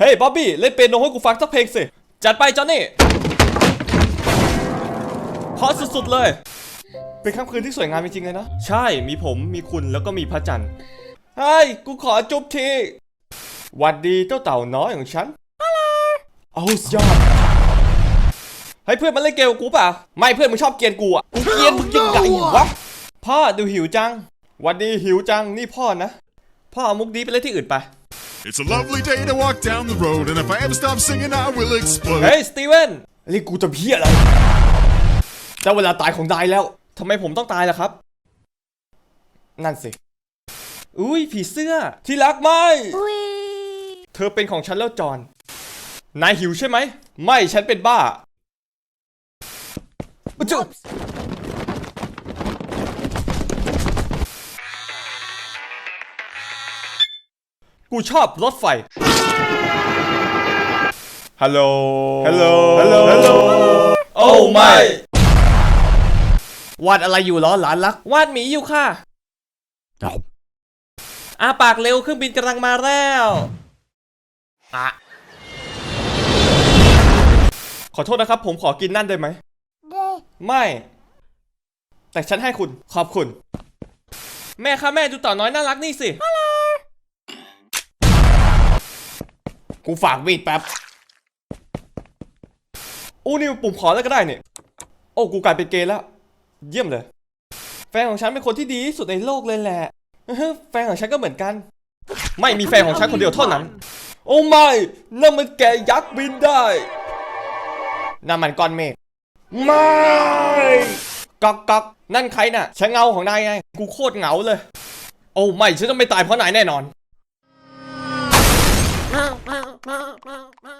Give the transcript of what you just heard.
เฮ้ยบ๊อบบี้เล่นเปียโนให้กูฟังสักเพลงสิ จัดไปจอห์นนี่เพราะสุดๆเลย เป็นค่ำคืนที่สวยงามจริงๆเลยนะ ใช่มีผมมีคุณแล้วก็มีพระจันทร์เฮ้ยกูขอจุ๊บทีหวัดดีเจ้าเต่าน้อยของฉันเอาสุดยอดเฮ้ยเพื่อนมันเล่นเกมกับกูเปล่าไม่เพื่อนมึงชอบเกลียนกูอะกูเกลียนมึงยังไงวะพ่อดูหิวจังหวันดีหิวจังนี่พ่อนะพ่อเอามุกนี้ไปเล่นที่อื่นไป It's a lovely day to walk down the road, and if I ever stop singing, I will explode. เฮ้ยสตีเวนเรียกกูจะเพี้ยอะไรจะเวลาตายของนายแล้วทำไมผมต้องตายล่ะครับ นั่นสิ อุ้ยผีเสื้อ ที่รักไหมเธอเป็นของฉันแล้วจอนนายหิวใช่ไหม ไม่ฉันเป็นบ้าจุ๊บ กูชอบรถไฟฮัลโหลฮัลโหล ฮัลโหล ฮัลโหล โอ้ไม่ วาดอะไรอยู่เหรอหลานรัก วาดหมีอยู่ค่ะอาปากเร็วเครื่องบินกำลังมาแล้วอะขอโทษนะครับ ผมขอกินนั่นได้ไหม ไม่ แต่ฉันให้คุณ ขอบคุณ แม่คะแม่ดูเต่าน้อยน่ารักนี่สิ กูฝากมีดแป๊บโอ้นี่ปุ่มขอแล้วก็ได้เนี่ยโอ้กูกลายเป็นเกย์แล้ว เยี่ยมเลย แฟนของฉันเป็นคนที่ดีที่สุดในโลกเลยแหละแฟนของฉันก็เหมือนกัน ไม่มีแฟนของฉันคนเดียวเท่านั้น โอ้ไม่นั่นมันแกยักษ์บินได้นั่นมันก้อนเมฆไม่ก๊อกก๊อกนั่นใครน่ะฉันเงาของนายไงกูโคตรเหงาเลย โอ้ไม่ฉันจะไม่ตายเพราะนายแน่นอน wow